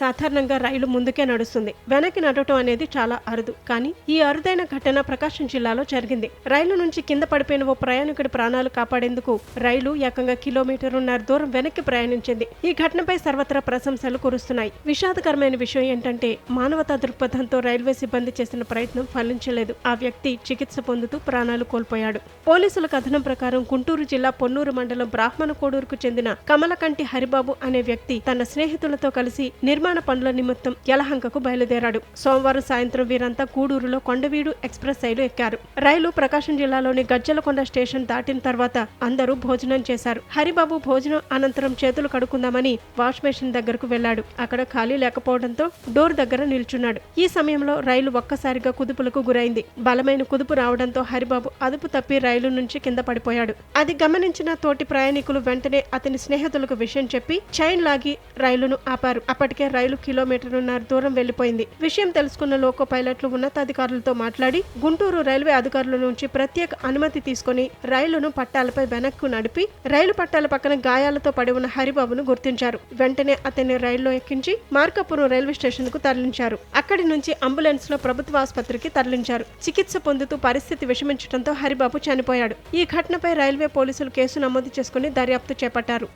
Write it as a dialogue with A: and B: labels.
A: సాధారణంగా రైలు ముందుకే నడుస్తుంది. వెనక్కి నడవటం అనేది చాలా అరుదు. కానీ ఈ అరుదైన ఘటన ప్రకాశం జిల్లాలో జరిగింది. రైలు నుంచి కింద పడిపోయిన ఓ ప్రయాణికుడి ప్రాణాలు కాపాడేందుకు రైలు ఏకంగా కిలోమీటరున్నర దూరం వెనక్కి ప్రయాణించింది. ఈ ఘటనపై సర్వత్రా ప్రశంసలు కురుస్తున్నాయి. విషాదకరమైన విషయం ఏంటంటే మానవతా దృక్పథంతో రైల్వే సిబ్బంది చేసిన ప్రయత్నం ఫలించలేదు. ఆ వ్యక్తి చికిత్స పొందుతూ ప్రాణాలు కోల్పోయాడు. పోలీసుల కథనం ప్రకారం గుంటూరు జిల్లా పొన్నూరు మండలం బ్రాహ్మణ కోడూరుకు చెందిన కమలకంటి హరిబాబు అనే వ్యక్తి తన స్నేహితులతో కలిసి నిర్మాణ పనుల నిమిత్తం యలహంకకు బయలుదేరాడు. సోమవారం సాయంత్రం వీరంతా గూడూరులో కొండవీడు ఎక్స్ప్రెస్ రైలు ఎక్కారు. రైలు ప్రకాశం జిల్లాలోని గజ్జలకొండ స్టేషన్ దాటిన తర్వాత అందరూ భోజనం చేశారు. హరిబాబు భోజనం అనంతరం చేతులు కడుక్కుందామని వాష్ మెషిన్ దగ్గరకు వెళ్ళాడు అక్కడ ఖాళీ లేకపోవడంతో డోర్ దగ్గర నిల్చున్నాడు. ఈ సమయంలో రైలు ఒక్కసారిగా కుదుపులకు గురైంది. బలమైన కుదుపు రావడంతో హరిబాబు అదుపు తప్పి రైలు నుంచి కింద పడిపోయాడు. అది గమనించిన తోటి ప్రయాణికులు వెంటనే అతని స్నేహితులకు విషయం చెప్పి చైన్ లాగి రైలును ఆపారు. అప్పటికే రైలు కిలోమీటర్న్నర దూరం వెళ్ళిపోయింది విషయం తెలుసుకున్న లోకో పైలట్లు ఉన్నతాధికారులతో మాట్లాడి గుంటూరు రైల్వే అధికారుల నుంచి ప్రత్యేక అనుమతి తీసుకుని రైలును పట్టాలపై వెనక్కు నడిపి రైలు పట్టాల పక్కన గాయాలతో పడి ఉన్న హరిబాబును గుర్తించారు. వెంటనే అతన్ని రైల్లో ఎక్కించి మార్కాపురం రైల్వే స్టేషన్కు తరలించారు. అక్కడి నుంచి అంబులెన్స్లో ప్రభుత్వ ఆసుపత్రికి తరలించారు. చికిత్స పొందుతూ పరిస్థితి విషమించడంతో హరిబాబు చనిపోయాడు. ఈ ఘటనపై రైల్వే పోలీసులు కేసు నమోదు చేసుకుని దర్యాప్తు చేపట్టారు.